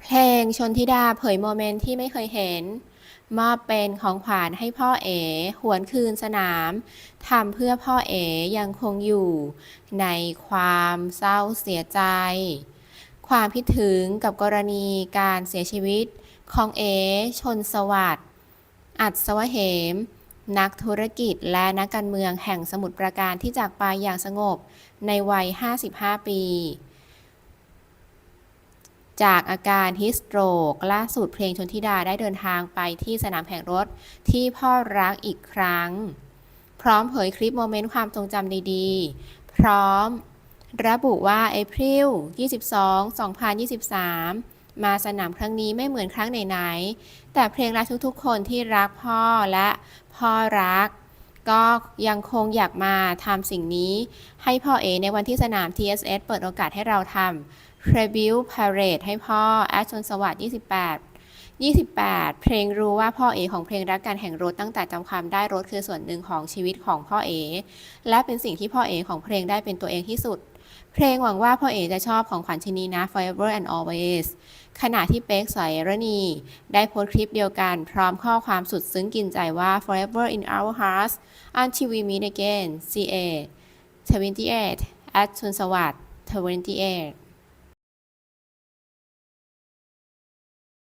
เพลงชนธิดาเผยโมเมนต์ที่ไม่เคยเห็น มอบเป็นของขวัญให้พ่อเอ๋หวนคืนสนามทำเพื่อพ่อเอ๋ยังคงอยู่ ในความเศร้าเสียใจ ความคิดถึงกับกรณีการเสียชีวิตของเอ๋ชนสวัสดิ์อัศวเหม นักธุรกิจและนักการเมืองแห่งสมุทรปราการที่จากไปอย่างสงบในวัย 55 ปี จากอาการฮิสโตรกล่าสุดเพลงชนธิดาได้เดินทางไปที่สนามแข่งรถที่พ่อรักอีกครั้ง พร้อมเผยคลิปโมเมนต์ความทรงจำดีๆ พร้อม ระบุว่าเอพริล22 2023 มาสนามครั้งนี้ไม่เหมือนครั้งไหนๆ แต่เพลงรักทุกๆ คนที่รักพ่อและพ่อรัก ก็ยังคงอยากมาทำสิ่งนี้ ให้พ่อเอในวันที่สนาม TSS เปิดโอกาสให้เราทำ Tribute Parade ให้พ่อแอชชนสวัสดิ์28 28 เพลงรู้ว่าพ่อเอของเพลงรักการแห่งรถตั้งแต่จำความได้รถคือส่วนหนึ่งของชีวิตของพ่อเอ และเป็นสิ่งที่พ่อเอของเพลงได้เป็นตัวเองที่สุด เพลงหวังว่าพ่อเอจะชอบของขวัญชินีนะ Forever and Always ขณะที่เป๊กสายรณี ได้โพสต์คลิปเดียวกัน พร้อมข้อความสุดซึ้งกินใจว่า Forever in our hearts until we meet again CA 28 at ชนสวัสดิ์28